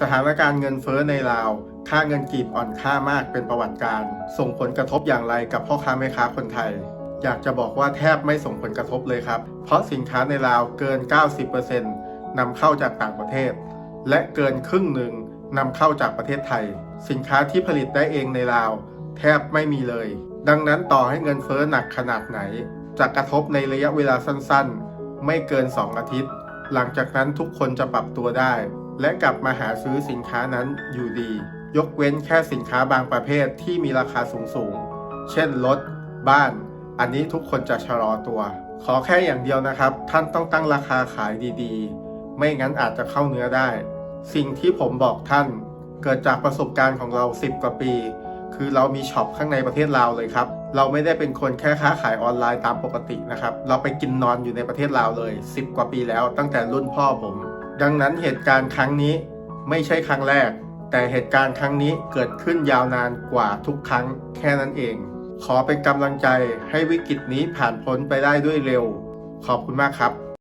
สถานการณ์เงินเฟ้อในลาว ค่าเงินกีบอ่อนค่ามากเป็นประวัติการ ส่งผลกระทบอย่างไรกับพ่อค้าแม่ค้าคนไทย อยากจะบอกว่าแทบไม่ส่งผลกระทบเลยครับ เพราะสินค้าในลาวเกิน 90%นำเข้าจากต่างประเทศ และเกินครึ่งหนึ่งนำเข้าจากประเทศไทย สินค้าที่ผลิตได้เองในลาว แทบไม่มีเลย ดังนั้นต่อให้เงินเฟ้อหนักขนาดไหน จะกระทบในระยะเวลาสั้นๆ ไม่เกิน 2 อาทิตย์ หลังจากนั้นทุกคนจะปรับตัวได้ และกลับมาหาซื้อสินค้านั้นอยู่ดี ยกเว้นแค่สินค้าบางประเภทที่มีราคาสูงๆเช่นรถ บ้าน อันนี้ทุกคนจะชะลอตัว ขอแค่อย่างเดียวนะครับ ท่านต้องตั้งราคาขายดีๆ ไม่งั้นอาจจะเข้าเนื้อได้ สิ่งที่ผมบอกท่าน เกิดจากประสบการณ์ของเรา 10 กว่าปี คือเรามีช็อปข้างในประเทศลาวเลยครับ เราไม่ได้เป็นคนแค่ค้าขายออนไลน์ตามปกตินะครับ เราไปกินนอนอยู่ในประเทศลาวเลย 10 กว่าปีแล้วตั้งแต่รุ่นพ่อผม ดังนั้นเหตุการณ์ครั้งนี้ไม่ใช่ครั้งแรก แต่เหตุการณ์ครั้งนี้เกิดขึ้นยาวนานกว่าทุกครั้งแค่นั้นเอง ขอเป็นกำลังใจให้วิกฤตนี้ผ่านพ้นไปได้ด้วยเร็ว ขอบคุณมากครับ